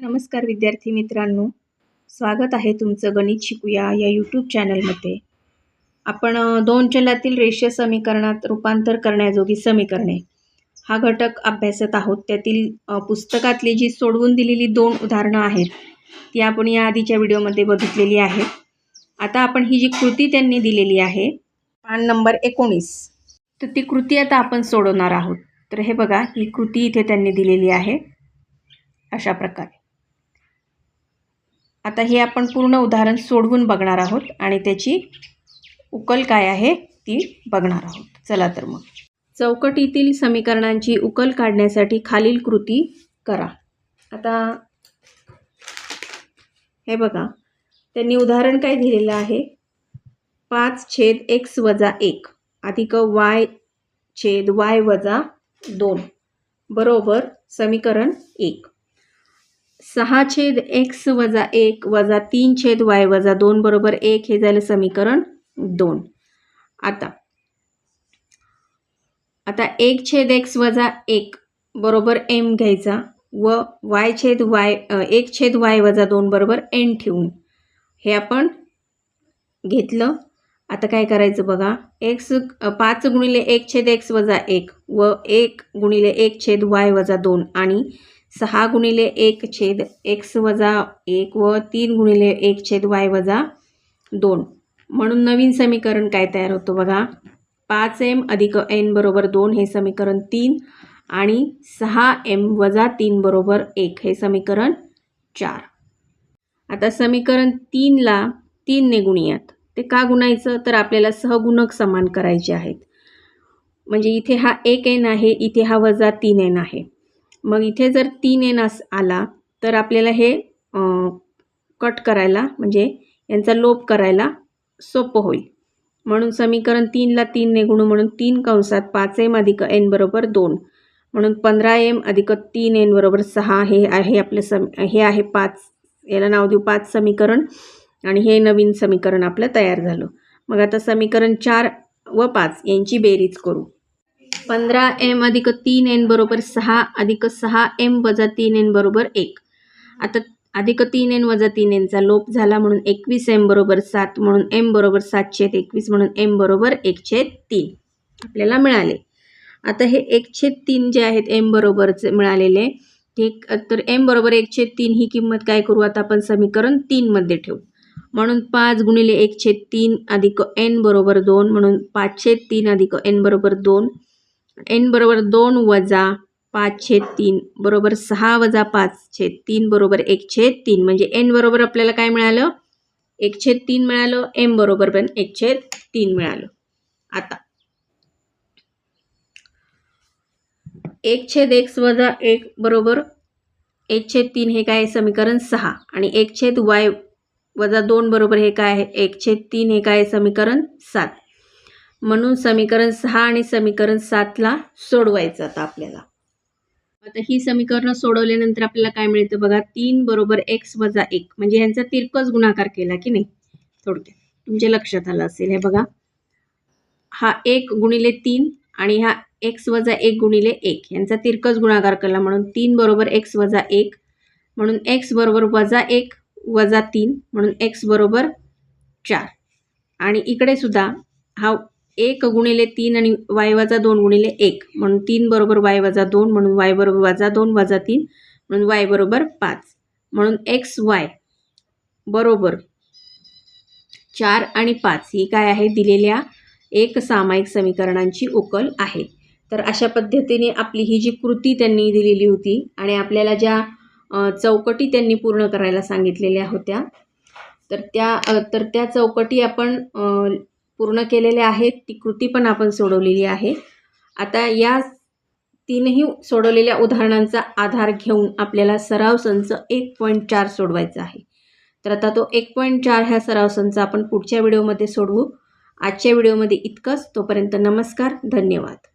नमस्कार विद्यार्थी मित्रांनो. स्वागत आहे तुमचं गणित शिकूया या यूट्यूब चॅनलमध्ये आपण दोन चलातील रेषीय समीकरणात रूपांतर करण्याजोगी समीकरणे. हा घटक अभ्यासत आहोत. त्यातील पुस्तकातली जी सोडवून दिलेली दोन उदाहरणं आहेत ती आपण या आधीच्या व्हिडिओमध्ये बघितलेली आहेत. आता आपण ही जी कृती त्यांनी दिलेली आहे पान नंबर एकोणीस तर ती कृती आता आपण सोडवणार आहोत. तर हे बघा ही कृती इथे त्यांनी दिलेली आहे. अशा प्रकारे. आता हे आपण पूर्ण उदाहरण सोडवून बघणार आहोत आणि त्याची उकल काय आहे ती बघणार आहोत. चला तर मग. चौकटीतील समीकरणांची उकल काढण्यासाठी खालील कृती करा. आता हे बघा त्यांनी उदाहरण काय दिलेलं आहे? पाच छेद एक्स वजा एक अधिक वाय छेद वाय वजा दोन बरोबर समीकरण एक. सहा छेद एक्स वजा एक वजा तीन छेद वाय वजा दोन बरोबर एक हे झालं समीकरण दोन. आता आता एक छेद एक्स वजा एक बरोबर एम घ्यायचा व वाय छेद वाय एक छेद वाय वजा दोन बरोबर एन ठेवून. हे आपण घेतलं. आता काय करायचं बघा एक्स पाच गुणिले एक छेद एक्स वजा एक व एक गुणिले एक छेद वाय वजा दोन आणि सहा गुणिले एक छेद एक्स वजा एक व तीन गुणिले एक छेद वाय वजा दोन. म्हणून नवीन समीकरण काय तयार होतं बघा? पाच एम अधिक एन बरोबर दोन हे समीकरण तीन आणि सहा एम वजा तीन बरोबर एक हे समीकरण चार. आता समीकरण तीनला तीनने गुणूयात. ते का गुणायचं? तर आपल्याला सहगुणक समान करायचे आहेत. म्हणजे इथे हा एक एन आहे इथे हा वजा तीन एन आहे. मग इथे जर तीन एन अस आला तर आपल्याला हे कट करायला म्हणजे यांचा लोप करायला सोपं होईल. म्हणून समीकरण तीनला तीनने गुणू म्हणून तीन कंसात पाच एम अधिक एन बरोबर दोन. म्हणून पंधरा एम अधिक तीन एन बरोबर सहा हे आहे आपलं सम हे आहे पाच याला नाव देऊ पाच समीकरण. आणि हे नवीन समीकरण आपलं तयार झालं. मग आता समीकरण चार व पाच यांची बेरीज करू. पंधरा एम अधिक तीन एन बरोबर सहा अधिक सहा एम वजा तीन एन बरोबर एक. आता अधिक तीन एन वजा तीन एनचा लोप झाला म्हणून एकवीस एम बरोबर सात म्हणून एम बरोबर सात छेद एकवीस म्हणून एम बरोबर एक छेद तीन आपल्याला मिळाले. आता हे एक छेद तीन जे आहेत एम बरोबरचे मिळालेले ते तर एम बरोबर एक छेद तीन ही किंमत काय करू? आता आपण समीकरण तीनमध्ये ठेवू. म्हणून पाच गुणिले एक छेद तीन अधिक एन बरोबर दोन म्हणून पाचशे तीन अधिक एन बरोबर दोन एन बरोबर दोन वजा पाच छेद तीन बरोबर सहा वजा पाच छेद तीन बरोबर एक छेद तीन. म्हणजे एन बरोबर आपल्याला काय मिळालं? एक छेद तीन मिळालं एम बरोबर पण एक छेद तीन मिळालं. आता. एक छेद एक्स वजा एक बरोबर एक छेद तीन हे काय आहे? समीकरण सहा. आणि एक छेद वाय वजा दोन बरोबर हे काय आहे? एक छेद तीन हे काय आहे? समीकरण सात. म्हणून समीकरण सहा आणि समीकरण सातला सोडवायचं आता आपल्याला. आता ही समीकरणं सोडवल्यानंतर आपल्याला काय मिळतं बघा तीन बरोबर एक्स वजा एक. म्हणजे यांचा तिरकस गुणाकार केला की नाही? थोडक्यात. तुमच्या लक्षात आलं असेल. हे बघा. हा एक गुणिले तीन आणि हा एक्स वजा एक गुणिले एक. यांचा तिरकस गुणाकार केला म्हणून तीन बरोबर एक्स वजा एक म्हणून एक्स बरोबर वजा एक वजा तीन म्हणून एक्स बरोबर चार. आणि इकडे सुद्धा हा एक गुणिले तीन आणि वाय वजा दोन गुणिले एक. म्हणून तीन बरोबर वाय वजा दोन म्हणून वाय बरोबर वजा दोन वजा तीन म्हणून वाय बरोबर पाच. म्हणून एक्स वाय बरोबर चार आणि पाच ही काय आहे? दिलेल्या एक सामायिक समीकरणांची उकल आहे. तर अशा पद्धतीने आपली ही जी कृती त्यांनी दिलेली होती आणि आपल्याला ज्या चौकटी त्यांनी पूर्ण करायला सांगितलेल्या होत्या तर त्या तर त्या चौकटी आपण पूर्ण केलेल्या आहेत ती कृती पण आपण सोडवलेली आहे. आता या तीनही सोडवलेल्या उदाहरणांचा आधार घेऊन आपल्याला सराव संच एक पॉईंट चार सोडवायचा आहे. तर आता तो एक पॉईंट चार ह्या सराव संच आपण पुढच्या व्हिडिओमध्ये सोडवू. आजच्या व्हिडिओमध्ये इतकंच. तोपर्यंत नमस्कार धन्यवाद.